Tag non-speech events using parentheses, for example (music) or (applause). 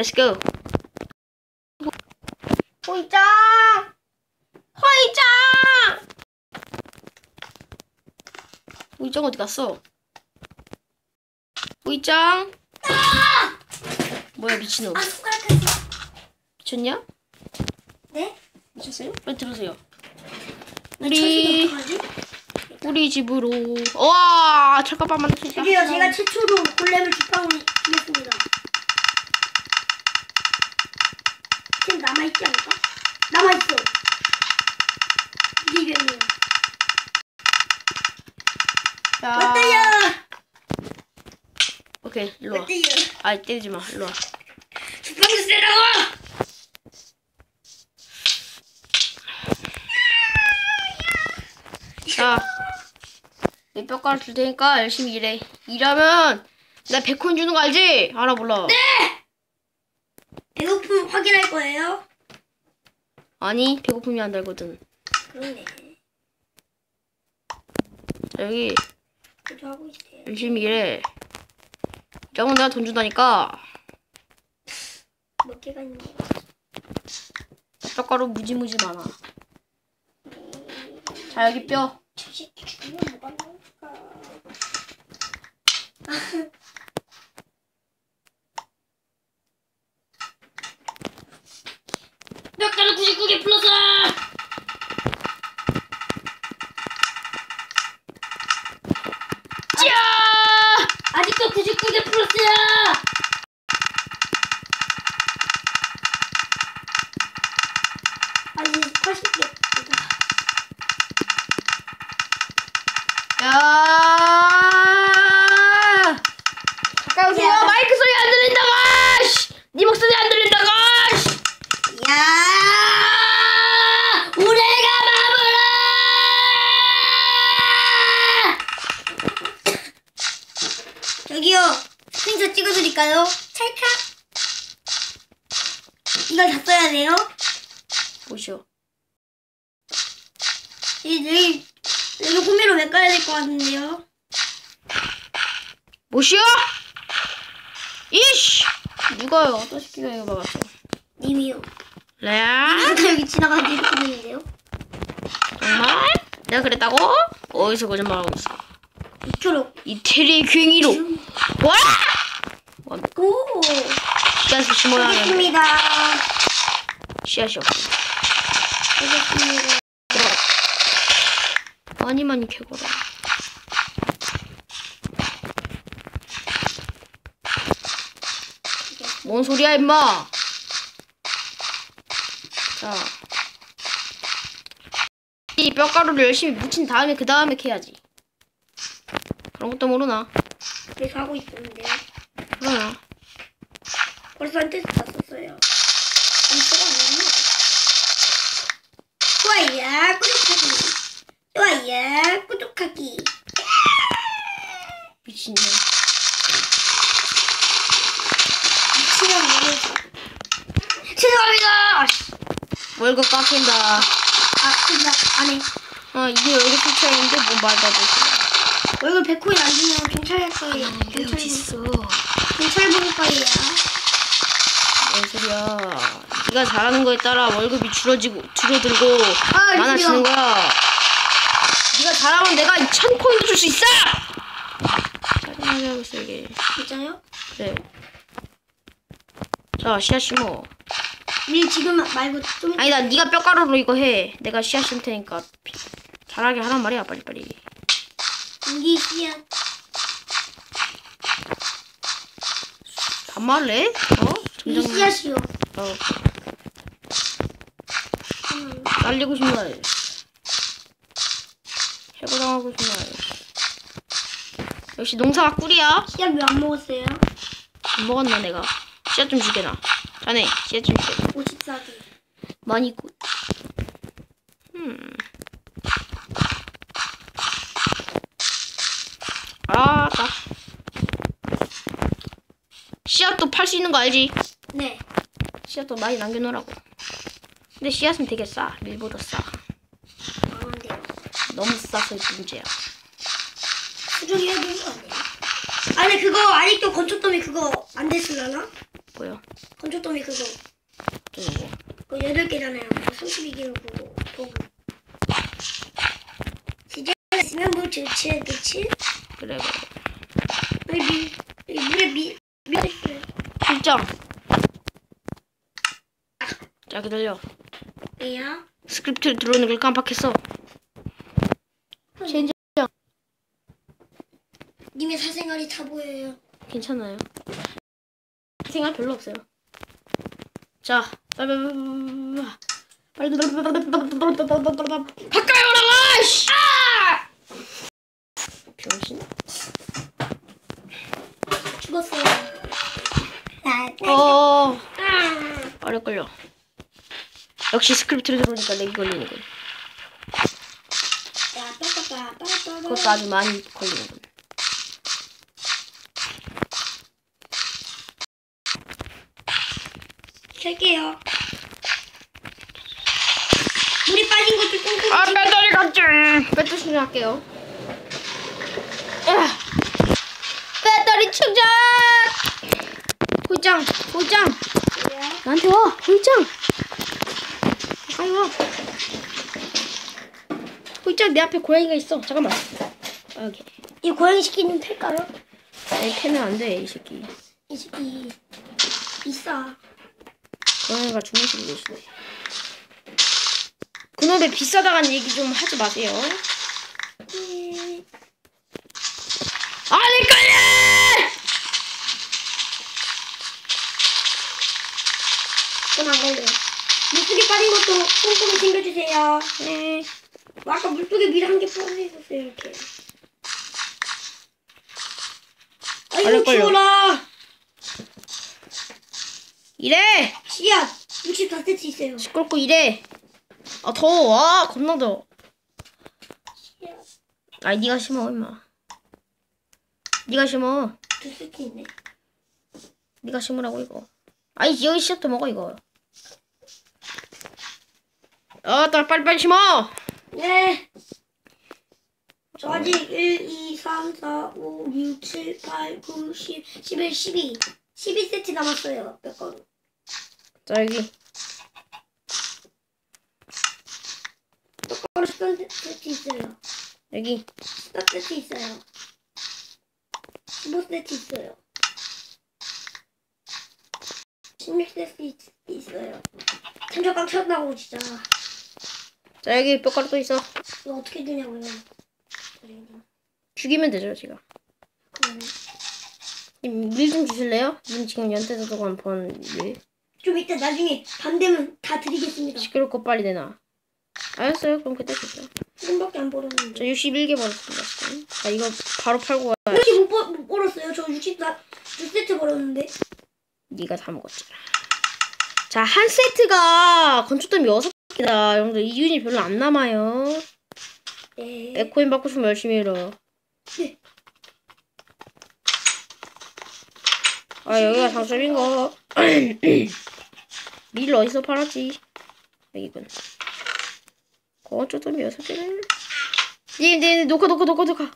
렛츠고. 호이짱! 호이짱! 우이짱 어디 갔어? 우이짱? 뭐야 미친놈. 아. 미쳤냐? 네? 미쳤어요? 빨리 들으세요. 우리. 우리 집으로. 와수 있다. 드디어 제가 최초로 골렘을 집방을 주겠습니다. 남아있지 않을까? 남아있어. 이게 이겼네요. 자, 어때요? 오케이 일로 와. 어때요? 아 때리지 마. 일로 와. 집방을 쓰라고! 자, 내 뼈가루 줄 테니까 열심히 일해. 일하면 나 100코인 주는 거 알지? 알아 몰라. 네! 배고픔 확인할 거예요? 아니 배고픔이 안 달거든. 그러네. 자 여기 하고 있어요. 열심히 일해. 저건 내가 돈 준다니까. 몇 개가 있는 거 뼈가루 무지무지 많아. 자 여기 뼈. 저 새끼 죽으면 뭐가 나올까? 뼈가루 99개 플러스. 짜! 아직도 99개 플러스야! 아니 80개. 야! 가까이 오세요. 야. 마이크 소리 안 들린다고! 씨! 네 목소리 안 들린다고! 씨! 야! 우리가 마무라! 저기요, 스크린샷 찍어드릴까요? 찰칵. 이걸 다 써야 돼요? 보시오. 이 여기 여기 호미로 몇 가야 될 것 같은데요? 보시오! 이씨! 누가요? 어떤 새끼가 이거 막았어? 님이요. 레아? 아까 여기 지나가는 있는데요? 정말? 내가 그랬다고? 어디서 거짓말하고 있어? 이태리 괭이로 와! 오. 씨앗을 심어야 하는데 알겠습니다. 씨앗이 없어. 알겠습니다. 많이 많이 캐거라. 뭔 소리야 임마? 자, 이 뼈가루를 열심히 묻힌 다음에 그 다음에 캐야지. 그런 것도 모르나? 그래서 하고 있었는데요. 다 썼어요. 엄청? 좋아요, 구독하기. 좋아요, 구독하기. 미친년. 미치면 모르겠어. 죄송합니다. 월급 깎인다. 아, 진짜 안 해. 아, 이게 월급 수차인데 뭐 말도 돼. 월급 100코인 안 주면 경찰 할 거예요. 경찰? 경찰 부를 거예요. 뭔 소리야. 네가 잘하는 거에 따라 월급이 줄어지고 줄어들고 아, 많아지는 거야. 네가 잘하면 내가 2천 코인도 줄 수 있어. 짜증나게 하고 있어 이게. 진짜요? 그래. 자 씨앗 심어. 밀 지금 말고 좀 아니다 네가 뼈가루로 이거 해. 내가 씨앗 심을 테니까 피- 잘하게 하란 말이야 빨리 빨리. 고기 씨앗. 반말을 해? 어? 이 씨앗이요. 어, 음, 날리고 싶나 해. 해고당하고 싶나 해. 역시 농사가 꿀이야. 씨앗 왜 안 먹었어요? 안 먹었나 내가. 씨앗 좀 주게 나. 자네 씨앗 좀 주게. 54개. 많이 굿. 음. 알았다. 씨앗도 팔 수 있는 거 알지? 네. 씨앗도 많이 남겨놓으라고. 근데 씨앗은 되게 싸. 밀보다 싸. 망한데요. 너무 싸서 문제야. 수정해야 되는 거? 아니 그거 아직도 건축더미 그거 안 됐으려나? 뭐요? 건초더미 그거. 또 이거. 그거 8개잖아요. 32개로 그거. 도구. 진짜 있으면 뭐 좋지, 그치? 그래 그래. 미, 여기 물에 미, 미 있어요. 자 기다려. 왜요? 스크립트 들어오는 걸 깜빡했어. 젠장. 님의 사생활이 다 보여요. 괜찮아요. 생각 별로 없어요. 자, 빨리 빨리 가까이 오라고! 씨! 병신. 죽었어요. 나, 어, 아. 빨리 걸려. 역시 스크립트를 들어오니까 렉이 걸리는군. 그것도 아주 많이 걸리는군. 셀게요. 물이 빠진 것도 꽁꽁. 아, 배터리 갔지. 배터리 충전할게요. 아, 배터리 충전. 홀짱. 뭐야? 나한테 와, 홀짱. 가까이 와. 홀짱 내 앞에 고양이가 있어. 잠깐만. 아, 오케이. 이 고양이 시키는 탈까요? 내 패는 안 돼, 이 새끼. 이 새끼 비싸. 고양이가 주무시고 계시네. 그놈의 비싸다간 얘기 좀 하지 마세요. 음, 아니 걸려! 그건 안 걸려요. 물속에 빠진 것도 꼼꼼히 챙겨주세요. 네. 뭐 아까 물속에 밀 한 개 빠져 있었어요, 이렇게. 아이고, 걸려. 추워라. 이래! 씨앗, 64cm 있어요. 시끄럽고 이래. 아 더워. 아 겁나 더워. 아니 네가 심어 임마. 네가 심어. 2cm 있네. 네가 심으라고 이거. 아니 여기 씨앗도 먹어 이거. 아따 빨리빨리 심어. 네. 저 아직 1, 2, 3, 4, 5, 6, 7, 8, 9, 10, 11, 12. 12세트 남았어요. 몇 건. 자 여기. 몇 건, 13세트 있어요. 여기. 14세트 있어요. 15세트 있어요. 16세트 있어요. 꽉 찼다고 진짜. 자 여기 뼈가루 또 있어. 이거 어떻게 주냐고요. 죽이면 되죠 제가. 물좀 주실래요? 님 지금 연태서도 한번 일. 좀 이따 나중에 밤 되면 다 드리겠습니다. 시끄럽 고 빨리 내놔. 알았어요. 그럼 그때 주세요. 조금밖에 안 벌었는데. 저 61개 벌었습니다. 지금. 자 이거 바로 팔고 가. 이렇게 못, 벌, 못 벌었어요. 저 64, 2세트 벌었는데. 네가 다 먹었잖아. 자, 한 세트가 건축덤이 6개 다. 여러분들 이윤이 별로 안 남아요. 네. 에코인 받고 싶으면 열심히 해라. 네. 아, 여기가 장점인 거. (clears throat) 밀 어디서 팔았지? 여기군. 건축덤이 6개네. 님, 님, 녹화, 녹화, 녹화, 녹화.